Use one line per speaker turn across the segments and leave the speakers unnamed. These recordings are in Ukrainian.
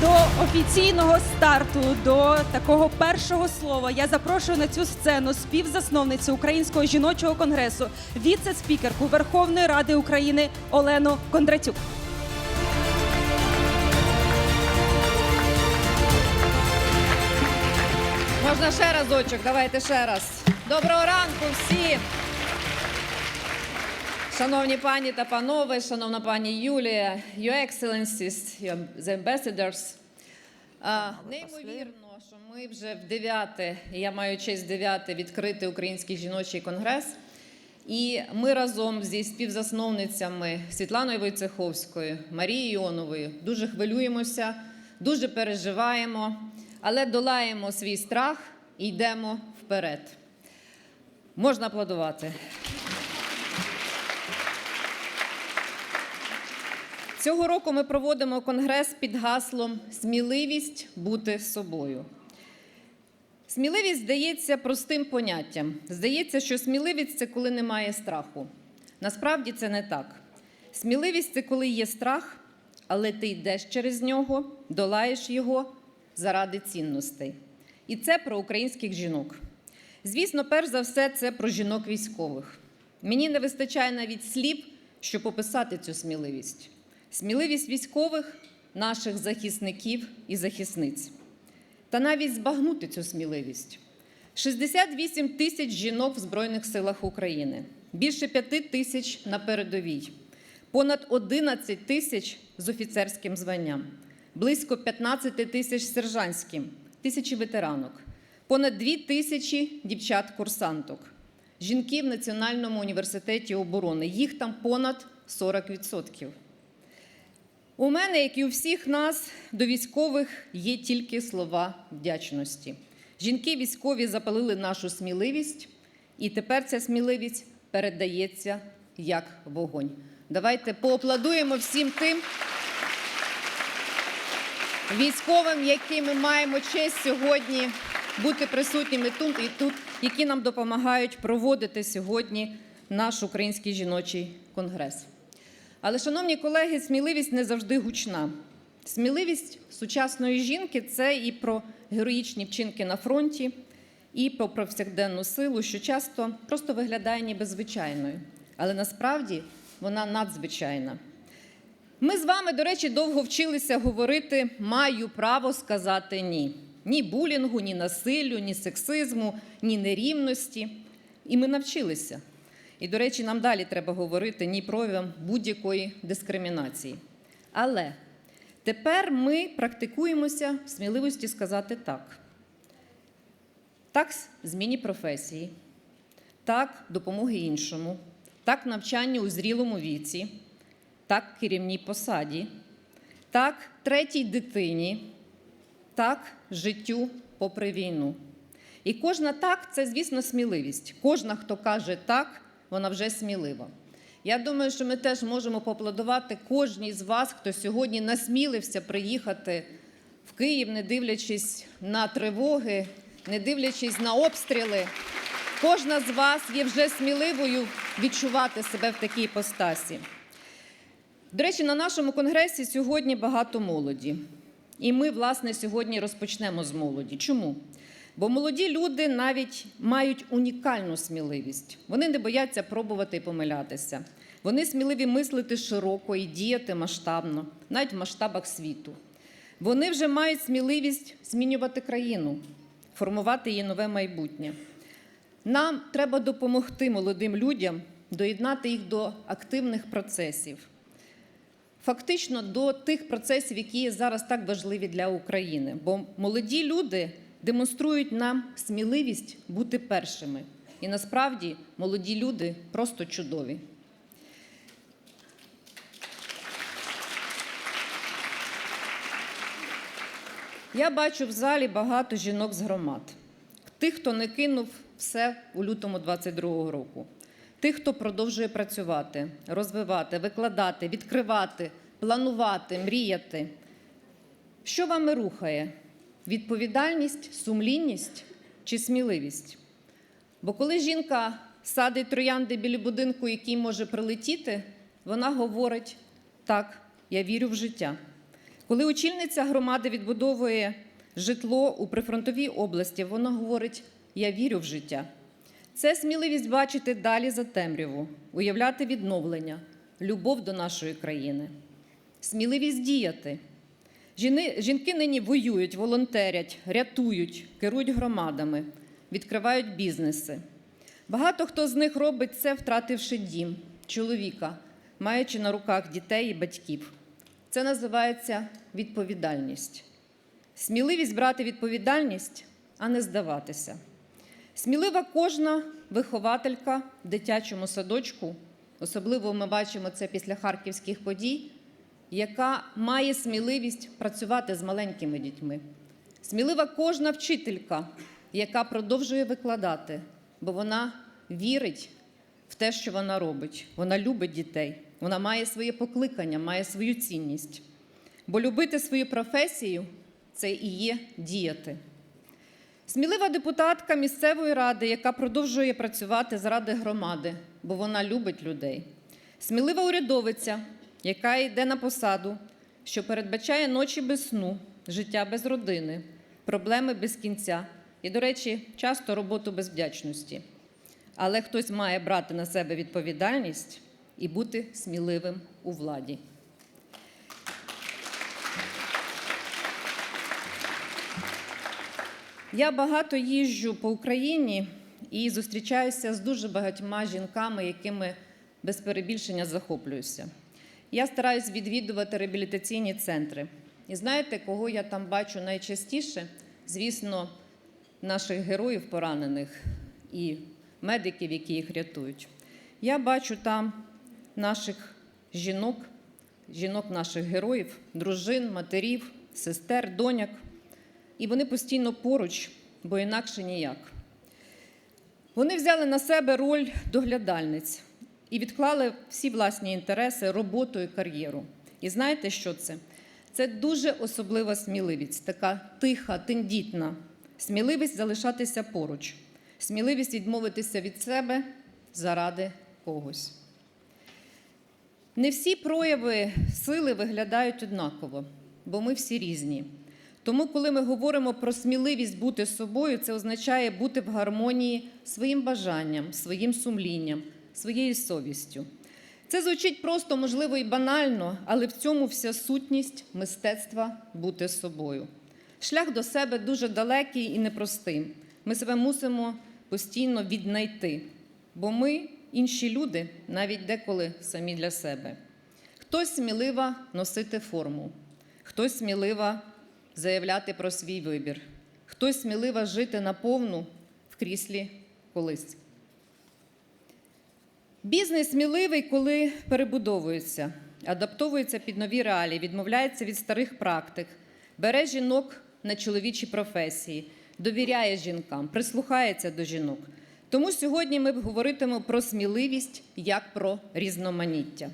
До офіційного старту, до такого першого слова я запрошую на цю сцену співзасновницю Українського жіночого конгресу, віце-спікерку Верховної Ради України Олену Кондратюк.
Можна ще разочок, давайте ще раз. Доброго ранку всім! Шановні пані та панове, шановна пані Юлія, Your Excellencies, your- Ambassadors. А, неймовірно, що ми вже в дев'яте, і я маю честь дев'яте відкрити Український жіночий конгрес. І ми разом зі співзасновницями Світланою Войцеховською, Марією Іоновою дуже хвилюємося, дуже переживаємо, але долаємо свій страх і йдемо вперед. Можна аплодувати. Цього року ми проводимо конгрес під гаслом Сміливість бути собою. Сміливість здається простим поняттям. Здається, що сміливість це коли немає страху. Насправді це не так. Сміливість це коли є страх, але ти йдеш через нього, долаєш його заради цінностей. І це про українських жінок. Звісно, перш за все, це про жінок військових. Мені не вистачає навіть слів, щоб описати цю сміливість. Сміливість військових, наших захисників і захисниць. Та навіть збагнути цю сміливість. 68 тисяч жінок в Збройних силах України, більше 5 тисяч на передовій, понад 11 тисяч з офіцерським званням, близько 15 тисяч сержантським, тисячі ветеранок, понад 2 тисячі дівчат-курсанток, жінки в Національному університеті оборони. Їх там понад 40%. У мене, як і у всіх нас, до військових є тільки слова вдячності. Жінки військові запалили нашу сміливість, і тепер ця сміливість передається як вогонь. Давайте поаплодуємо всім тим військовим, які ми маємо честь сьогодні бути присутніми тут і тут, які нам допомагають проводити сьогодні наш український жіночий конгрес. Але, шановні колеги, сміливість не завжди гучна. Сміливість сучасної жінки це і про героїчні вчинки на фронті, і про повсякденну силу, що часто просто виглядає ніби звичайною, але насправді вона надзвичайна. Ми з вами, до речі, довго вчилися говорити маю право сказати ні. Ні булінгу, ні насиллю, ні сексизму, ні нерівності. І ми навчилися. І, до речі, нам далі треба говорити ні проявам будь-якої дискримінації. Але тепер ми практикуємося в сміливості сказати так. Так, зміні професії, так, допомоги іншому, так, навчанню у зрілому віці, так, керівній посаді, так, третій дитині, так, життю попри війну. І кожна так це, звісно, сміливість. Кожна, хто каже так, вона вже смілива. Я думаю, що ми теж можемо поаплодувати кожній з вас, хто сьогодні насмілився приїхати в Київ, не дивлячись на тривоги, не дивлячись на обстріли. Кожна з вас є вже сміливою відчувати себе в такій постасі. До речі, на нашому конгресі сьогодні багато молоді. І ми, власне, сьогодні розпочнемо з молоді. Чому? Бо молоді люди навіть мають унікальну сміливість. Вони не бояться пробувати і помилятися. Вони сміливі мислити широко і діяти масштабно, навіть в масштабах світу. Вони вже мають сміливість змінювати країну, формувати її нове майбутнє. Нам треба допомогти молодим людям доєднати їх до активних процесів, фактично до тих процесів, які зараз так важливі для України. Бо молоді люди демонструють нам сміливість бути першими. І насправді молоді люди просто чудові. Я бачу в залі багато жінок з громад. Тих, хто не кинув все у лютому 22-го року. Тих, хто продовжує працювати, розвивати, викладати, відкривати, планувати, мріяти. Що вами рухає? Відповідальність, сумлінність чи сміливість? Бо коли жінка садить троянди біля будинку, який може прилетіти, вона говорить: так, я вірю в життя. Коли очільниця громади відбудовує житло у прифронтовій області, вона говорить: Я вірю в життя. Це сміливість бачити далі за темряву, уявляти відновлення, любов до нашої країни, сміливість діяти. Жінки нині воюють, волонтерять, рятують, керують громадами, відкривають бізнеси. Багато хто з них робить це, втративши дім, чоловіка, маючи на руках дітей і батьків. Це називається відповідальність. Сміливість брати відповідальність, а не здаватися. Смілива кожна вихователька в дитячому садочку, особливо ми бачимо це після харківських подій, яка має сміливість працювати з маленькими дітьми. Смілива кожна вчителька, яка продовжує викладати, бо вона вірить в те, що вона робить. Вона любить дітей, вона має своє покликання, має свою цінність. Бо любити свою професію це і є діяти. Смілива депутатка місцевої ради, яка продовжує працювати заради громади, бо вона любить людей. Смілива урядовиця, яка йде на посаду, що передбачає ночі без сну, життя без родини, проблеми без кінця і, до речі, часто роботу без вдячності. Але хтось має брати на себе відповідальність і бути сміливим у владі. Я багато їжджу по Україні і зустрічаюся з дуже багатьма жінками, якими без перебільшення захоплююся. Я стараюсь відвідувати реабілітаційні центри. І знаєте, кого я там бачу найчастіше? Звісно, наших героїв поранених і медиків, які їх рятують. Я бачу там наших жінок, жінок наших героїв, дружин, матерів, сестер, доняк. І вони постійно поруч, бо інакше ніяк. Вони взяли на себе роль доглядальниць і відклали всі власні інтереси, роботу і кар'єру. І знаєте, що це? Це дуже особлива сміливість, така тиха, тендітна, сміливість залишатися поруч, сміливість відмовитися від себе заради когось. Не всі прояви сили виглядають однаково, бо ми всі різні. Тому, коли ми говоримо про сміливість бути собою, це означає бути в гармонії своїм бажанням, своїм сумлінням, своєю совістю. Це звучить просто, можливо, і банально, але в цьому вся сутність мистецтва бути собою. Шлях до себе дуже далекий і непростий. Ми себе мусимо постійно віднайти, бо ми інші люди, навіть деколи самі для себе. Хтось смілива носити форму, хтось смілива заявляти про свій вибір, хтось смілива жити наповну в кріслі колись. Бізнес сміливий, коли перебудовується, адаптовується під нові реалії, відмовляється від старих практик, бере жінок на чоловічі професії, довіряє жінкам, прислухається до жінок. Тому сьогодні ми говоритимемо про сміливість як про різноманіття.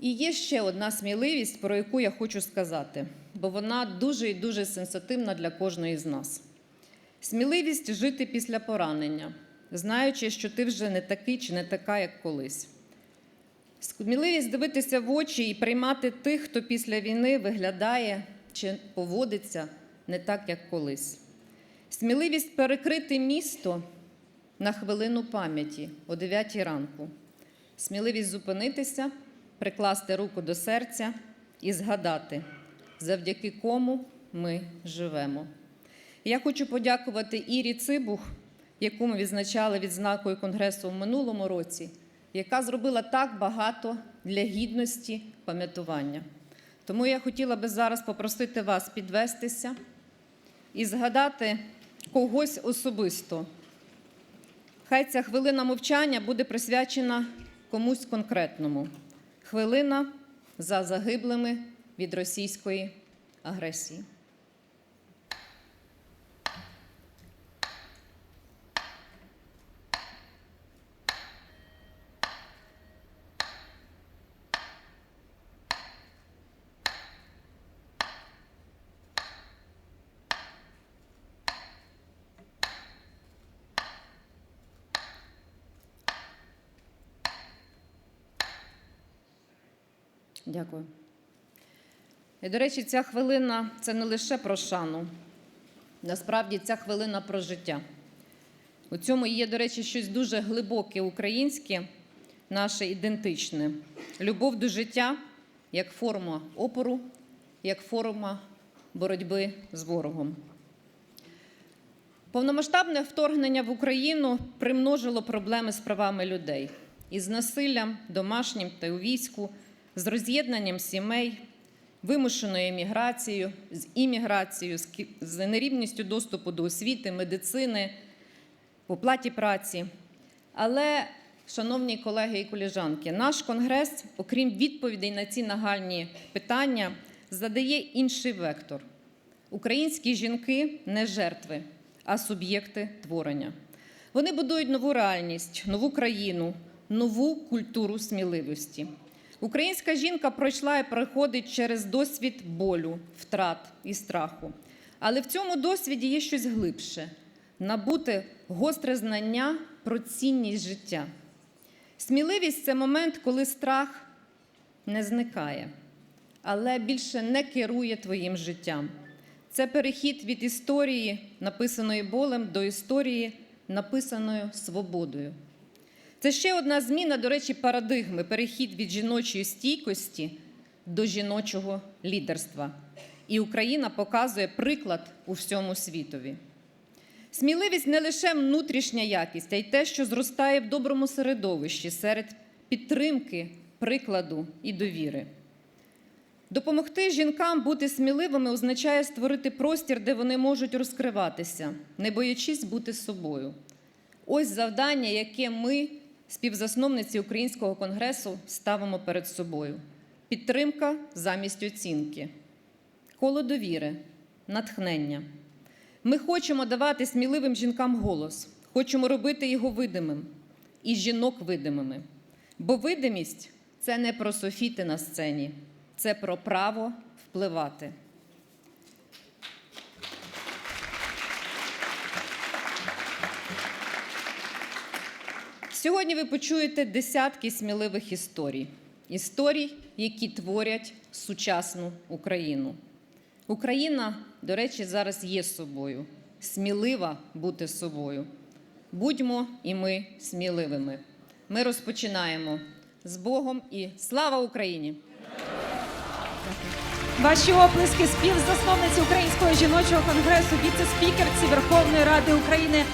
І є ще одна сміливість, про яку я хочу сказати, бо вона дуже і дуже сенситивна для кожної з нас. Сміливість жити після поранення, знаючи, що ти вже не такий чи не така, як колись. Сміливість дивитися в очі і приймати тих, хто після війни виглядає чи поводиться не так, як колись. Сміливість перекрити місто на хвилину пам'яті о 9 ранку. Сміливість зупинитися прикласти руку до серця і згадати, завдяки кому ми живемо. Я хочу подякувати Ірі Цибух, яку ми відзначали відзнакою Конгресу в минулому році, яка зробила так багато для гідності пам'ятування. Тому я хотіла би зараз попросити вас підвестися і згадати когось особисто. Хай ця хвилина мовчання буде присвячена комусь конкретному. Хвилина за загиблими від російської агресії. Дякую. І, до речі, ця хвилина це не лише про шану. Насправді ця хвилина про життя. У цьому є, до речі, щось дуже глибоке українське, наше ідентичне. Любов до життя як форма опору, як форма боротьби з ворогом. Повномасштабне вторгнення в Україну примножило проблеми з правами людей із насиллям домашнім та у війську, з роз'єднанням сімей, вимушеною еміграцією, з імміграцією, з нерівністю доступу до освіти, медицини, в оплаті праці. Але, шановні колеги і коліжанки, наш конгрес, окрім відповідей на ці нагальні питання, задає інший вектор. Українські жінки не жертви, а суб'єкти творення. Вони будують нову реальність, нову країну, нову культуру сміливості. Українська жінка пройшла і проходить через досвід болю, втрат і страху. Але в цьому досвіді є щось глибше набути гостре знання про цінність життя. Сміливість це момент, коли страх не зникає, але більше не керує твоїм життям. Це перехід від історії, написаної болем, до історії, написаної свободою. Це ще одна зміна, до речі, парадигми перехід від жіночої стійкості до жіночого лідерства. І Україна показує приклад у всьому світові. Сміливість не лише внутрішня якість, а й те, що зростає в доброму середовищі серед підтримки, прикладу і довіри. Допомогти жінкам бути сміливими означає створити простір, де вони можуть розкриватися, не боячись бути собою. Ось завдання, яке ми, співзасновниці Українського конгресу, ставимо перед собою: підтримка замість оцінки, коло довіри, натхнення. Ми хочемо давати сміливим жінкам голос, хочемо робити його видимим і жінок видимими. Бо видимість це не про софіти на сцені, це про право впливати. Сьогодні ви почуєте десятки сміливих історій. Історій, які творять сучасну Україну. Україна, до речі, зараз є собою. Смілива бути собою. Будьмо і ми сміливими. Ми розпочинаємо з Богом і слава Україні!
Ваші оплески співзасновниці Українського жіночого конгресу, віце-спікерці Верховної Ради України